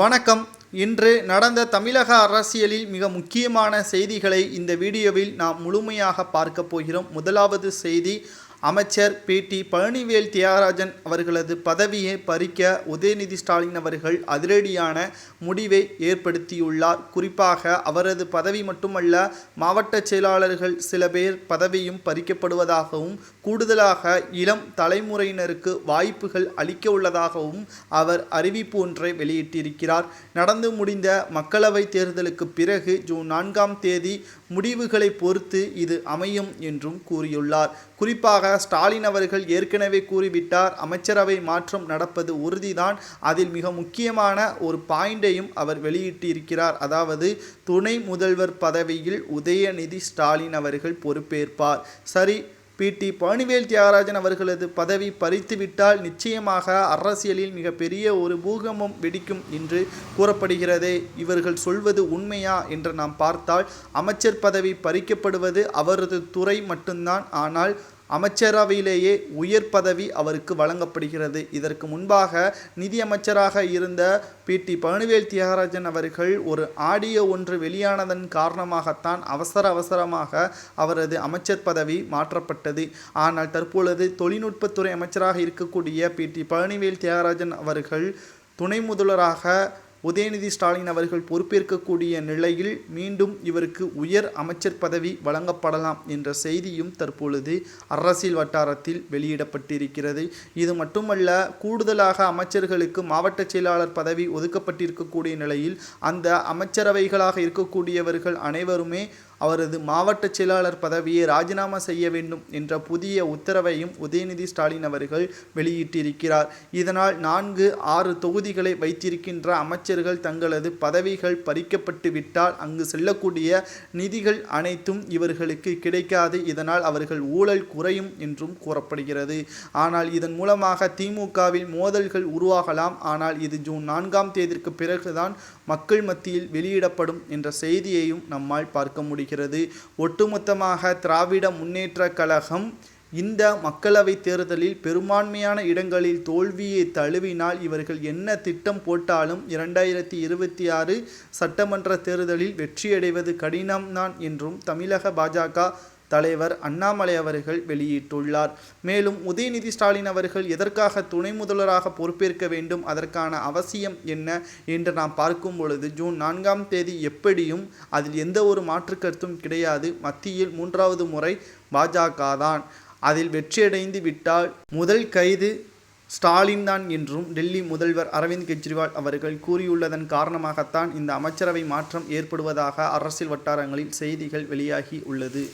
வணக்கம். இன்று நடந்த தமிழக அரசியலில் மிக முக்கியமான செய்திகளை இந்த வீடியோவில் நாம் முழுமையாக பார்க்க போகிறோம். முதலாவது செய்தி அமைச்சர் பேட்டி பழனிவேல் தியாகராஜன் அவர்களது பதவியை பறிக்க உதயநிதி ஸ்டாலின் அவர்கள் அதிரடியான முடிவை ஏற்படுத்தியுள்ளார். குறிப்பாக அவரது பதவி மட்டுமல்ல மாவட்ட செயலாளர்கள் சில பேர் பதவியும் பறிக்கப்படுவதாகவும் கூடுதலாக இளம் தலைமுறையினருக்கு வாய்ப்புகள் அளிக்க உள்ளதாகவும் அவர் அறிவிப்பு ஒன்றை வெளியிட்டிருக்கிறார். நடந்து முடிந்த மக்களவை தேர்தலுக்கு பிறகு ஜூன் நான்காம் தேதி முடிவுகளை பொறுத்து இது அமையும் என்றும் கூறியுள்ளார். குறிப்பாக ஸ்டாலின் அவர்கள் ஏற்கனவே கூறிவிட்டார் அமைச்சரவை மாற்றம் நடப்பது உறுதிதான். அதில் மிக முக்கியமான ஒரு பாயிண்டையும் அவர் வெளியிட்டிருக்கிறார். அதாவது துணை முதல்வர் பதவியில் உதயநிதி ஸ்டாலின் அவர்கள் பொறுப்பேற்பார். சரி பிடி பழனிவேல் தியாகராஜன் அவர்களது பதவி பறித்துவிட்டால் நிச்சயமாக அரசியலில் மிகப்பெரிய ஒரு பூகம்பம் வெடிக்கும் என்று கூறப்படுகிறதே. இவர்கள் சொல்வது உண்மையா என்று நாம் பார்த்தால் அமைச்சர் பதவி பறிக்கப்படுவது அவரது துறை மட்டும்தான். ஆனால் அமைச்சரவையிலேயே உயர் பதவி அவருக்கு வழங்கப்படுகிறது. இதற்கு முன்பாக நிதியமைச்சராக இருந்த பி. டி. பழனிவேல் தியாகராஜன் அவர்கள் ஒரு ஆடியோ ஒன்று வெளியானதன் காரணமாகத்தான் அவசர அவசரமாக அவரது அமைச்சர் பதவி மாற்றப்பட்டது. ஆனால் தற்பொழுது தொழில்நுட்பத்துறை அமைச்சராக இருக்கக்கூடிய பி. டி. பழனிவேல் தியாகராஜன் அவர்கள் துணை முதல்வராக உதயநிதி ஸ்டாலின் அவர்கள் பொறுப்பேற்கக்கூடிய நிலையில் மீண்டும் இவருக்கு உயர் அமைச்சர் பதவி வழங்கப்படலாம் என்ற செய்தியும் தற்பொழுது அரசியல் வட்டாரத்தில் வெளியிடப்பட்டிருக்கிறது. இது மட்டுமல்ல கூடுதலாக அமைச்சர்களுக்கு மாவட்ட செயலாளர் பதவி ஒதுக்கப்பட்டிருக்கக்கூடிய நிலையில் அந்த அமைச்சரவைகளாக இருக்கக்கூடியவர்கள் அனைவருமே அவரது மாவட்ட செயலாளர் பதவியை ராஜினாமா செய்ய வேண்டும் என்ற புதிய உத்தரவையும் உதயநிதி ஸ்டாலின் அவர்கள் வெளியிட்டிருக்கிறார். இதனால் நான்கு ஆறு தொகுதிகளை வைத்திருக்கின்ற அமைச்சர்கள் தங்களது பதவிகள் பறிக்கப்பட்டு விட்டால் அங்கு செல்லக்கூடிய நிதிகள் அனைத்தும் இவர்களுக்கு கிடைக்காது. இதனால் அவர்கள் ஊழல் குறையும் என்றும் கூறப்படுகிறது. ஆனால் இதன் மூலமாக திமுகவில் மோதல்கள் உருவாகலாம். ஆனால் இது ஜூன் நான்காம் தேதிக்கு பிறகுதான் மக்கள் மத்தியில் வெளியிடப்படும் என்ற செய்தியையும் நம்மால் பார்க்க முடியும் முடிகிறது ஒட்டுமொத்தமாக திராவிட முன்னேற்ற கழகம் இந்த மக்களவை தேர்தலில் பெரும்பான்மையான இடங்களில் தோல்வியை தழுவினால் இவர்கள் என்ன திட்டம் போட்டாலும் இரண்டாயிரத்தி இருபத்தி ஆறு சட்டமன்ற தேர்தலில் வெற்றியடைவது கடினம்தான் என்றும் தமிழக பாஜக தலைவர் அண்ணாமலை அவர்கள் வெளியிட்டுள்ளார். மேலும் உதயநிதி ஸ்டாலின் அவர்கள் எதற்காக துணை முதல்வராக பொறுப்பேற்க வேண்டும் அதற்கான அவசியம் என்ன என்று நாம் பார்க்கும் பொழுது ஜூன் நான்காம் தேதி எப்படியும் அதில் எந்த ஒரு மாற்று கருத்தும் கிடையாது. மத்தியில் மூன்றாவது முறை பாஜக தான் அதில் வெற்றியடைந்து விட்டால் முதல் கைது ஸ்டாலின் தான் என்றும் டெல்லி முதல்வர் அரவிந்த் கெஜ்ரிவால் அவர்கள் கூறியுள்ளதன் காரணமாகத்தான் இந்த அமைச்சரவை மாற்றம் ஏற்படுவதாக அரசியல் வட்டாரங்களில் செய்திகள் வெளியாகி உள்ளது.